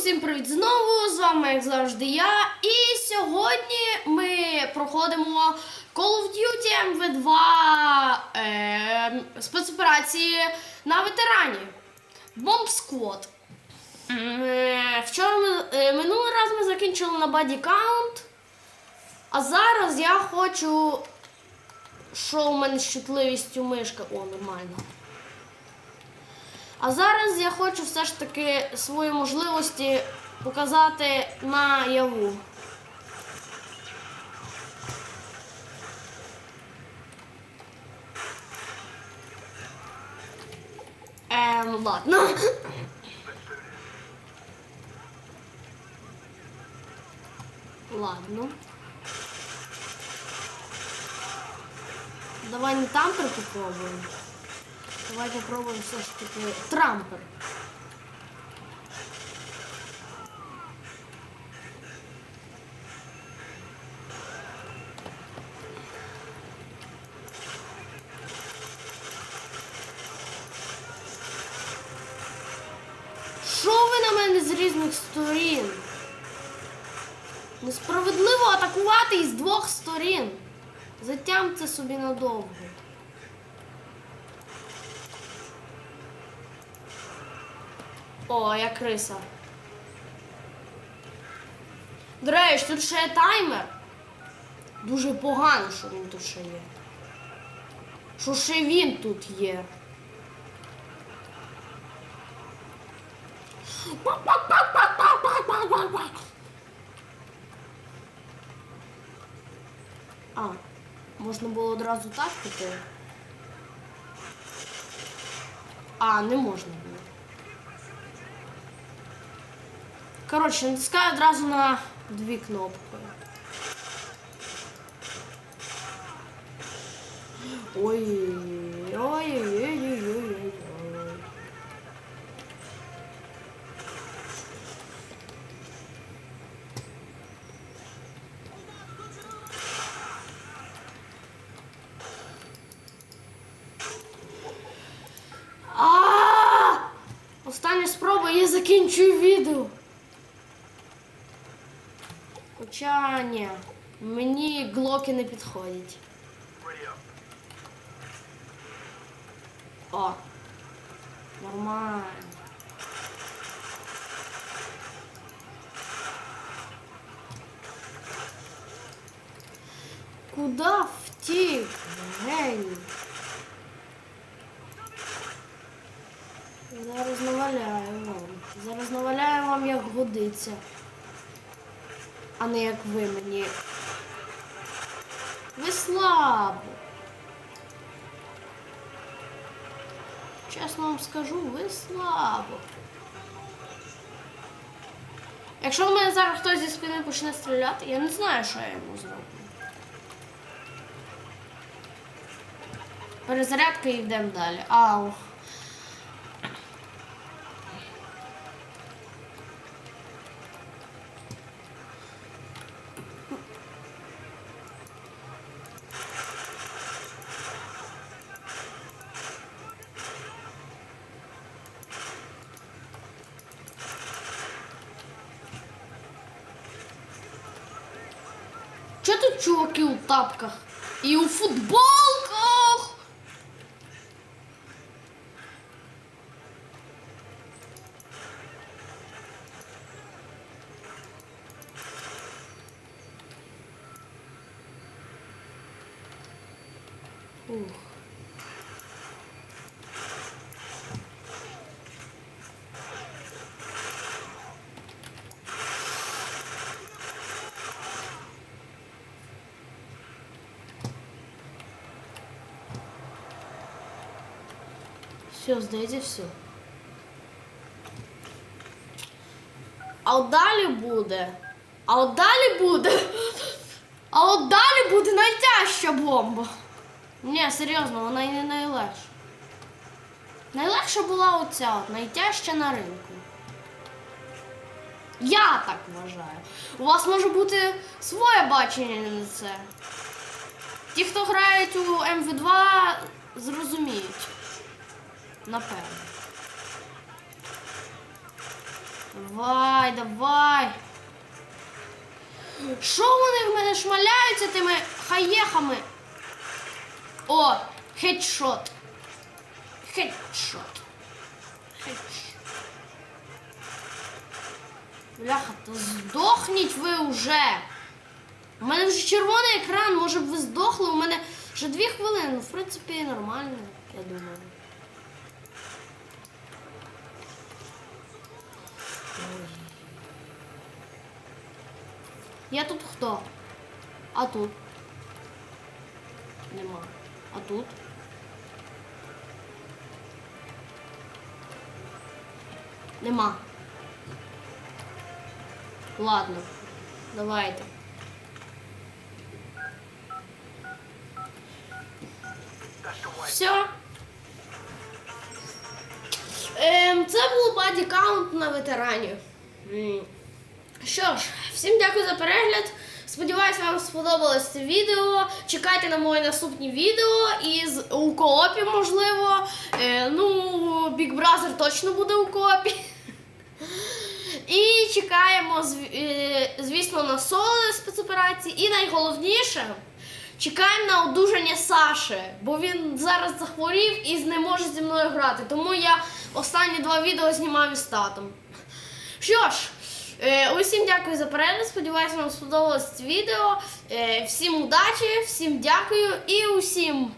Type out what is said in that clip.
усім привіт знову! З вами, як завжди, я. І сьогодні ми проходимо Call of Duty MV2 е, спецоперації на ветерані. Bomb Squad. Е, Вчора ми, е, минулий раз ми закінчили на Body Count. А зараз я хочу. Що у мене з чутливістю мишки? О, нормально. А зараз я хочу все ж таки свої можливості показати наяву. Ем, ладно. Ладно. Давай не тампер попробуем. Давай попробуем все ж таки трампер. Що ви на мене з різних сторін? Несправедливо атакувати із двох сторін. Затям це собі надовго. О, я криса. До речі, тут ще є таймер. Дуже погано, що він тут ще є. Що ще він тут є. А, можна було одразу так піти. А, не можна було. Коротше, натискаю одразу на дві кнопки. Ой, ой, ой, ой, ой, ой, ой. А! Остання спроба, я закінчую відео. Хоча ні, мені глоки не підходять. О, нормально. Куда втік? Геній? Зараз наваляю вам. Зараз наваляю вам як годиться. А не як ви мені. Ви слабо. Чесно вам скажу, ви слабо. Якщо в мене зараз хтось зі спини почне стріляти, я не знаю, що я йому зроблю. Перезарядка і йдемо далі. Ау. Чо тут чуваки у тапках? І у футболках? Ух. Все, здається, все. А от далі буде. А от далі буде. А от далі буде найтяжча бомба. Ні, серйозно, вона і не найлегша. Найлегша була оця, от, найтяжча на ринку. Я так вважаю. У вас може бути своє бачення на це. Ті, хто грають у МВ2, зрозуміють. Напевно. Давай, давай. Що вони в мене шмаляються тими хаєхами? О, хедшот. Хедшот. Хедшот. Бляха, та здохніть ви вже. У мене вже червоний екран, може б ви здохли, у мене вже дві хвилини. Ну, в принципі, нормально, я думаю. Я тут хто? А тут? Нема. А тут? Нема. Ладно, давайте. Все. Ем, це був баді каунт на ветеранів. М. Що ж, всім дякую за перегляд. Сподіваюсь, вам сподобалось це відео. Чекайте на мої наступні відео із у коопі, можливо. Е, ну, Big Brother точно буде у коопі. І чекаємо, е, звісно, на соло спецоперації. І найголовніше, чекаємо на одужання Саші, бо він зараз захворів і не може зі мною грати. Тому я останні два відео знімав із татом. Що ж, е, усім дякую за перегляд. Сподіваюся, вам сподобалось це відео. Е, всім удачі, всім дякую і усім